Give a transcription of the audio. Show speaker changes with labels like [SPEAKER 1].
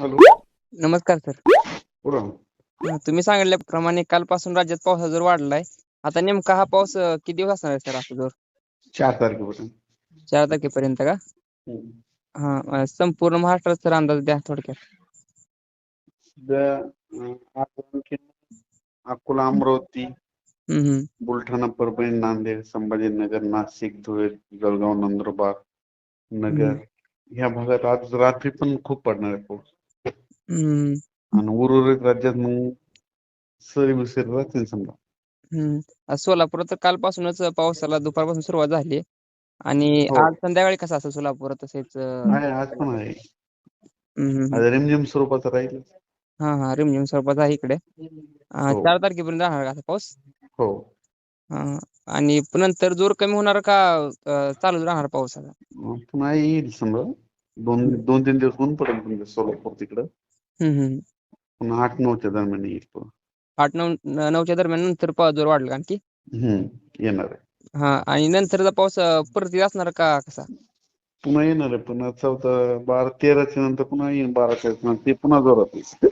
[SPEAKER 1] Hello.
[SPEAKER 2] नमस्कार sir.
[SPEAKER 1] बोला
[SPEAKER 2] तुम्ही सांगितल्याप्रमाणे कालपासून राज्यात पावसाचा जोर वाढलाय. आता नेमका हा पाऊस अं, किती दिवस असणार आहे सर असा जोर?
[SPEAKER 1] चार तारखेपासून.
[SPEAKER 2] चार तारखेपर्यंत का? हा. अं, संपूर्ण महाराष्ट्रात सर अंदाज द्या थोडक्यात.
[SPEAKER 1] सध्या अं, आज आणखी अकोला अमरावती
[SPEAKER 2] हम्म हम्म.
[SPEAKER 1] बुलढाणा परभणी नांदेड संभाजीनगर नाशिक धुळे जळगाव नंदुरबार नगर ह्या भागात आज रात्री पण खूप पडणार आहे पाऊस.
[SPEAKER 2] हम्म.
[SPEAKER 1] आणि उर्वरित राज्यात मग सरी विसरी राहतील समजा.
[SPEAKER 2] हम्म. आज सोलापुरात तर कालपासूनच पावसाला दुपारपासून सुरुवात झाली आणि
[SPEAKER 1] हो.
[SPEAKER 2] आज संध्याकाळी कसं असं सोलापुरात तसेच अं,
[SPEAKER 1] आहे आज पण आहे.
[SPEAKER 2] हम्म, हम्म.
[SPEAKER 1] आज रिमझिम स्वरूपाचं राहील.
[SPEAKER 2] हा हा रिमझिम स्वरूपात आहे इकडे. अं,
[SPEAKER 1] हो.
[SPEAKER 2] चार तारखेपर्यंत राहणार का असा पाऊस?
[SPEAKER 1] हो.
[SPEAKER 2] हा. आणि नंतर जोर कमी होणार का अं, चालूच राहणार पाऊस आता?
[SPEAKER 1] मग पुन्हा येईल समजा. दोन दोन तीन दिवस ऊन पडेल तुमच्या सोलापूर तिकडं.
[SPEAKER 2] हम्म
[SPEAKER 1] पुन्हा आठ नऊच्या दरम्यान येईल पुन्हा.
[SPEAKER 2] आठ नऊ न- नऊच्या दरम्यान नंतर पाऊस जोर वाढला आणखी
[SPEAKER 1] हम्म येणार आहे.
[SPEAKER 2] हा आणि नंतरचा पाऊस अं, परत असणार का कसा?
[SPEAKER 1] पुन्हा येणार आहे. पुन्हा चौथा बारा तेराच्या नंतर पुन्हा येईल बाराच्या नंतर ते पुन्हा जोरात येईल.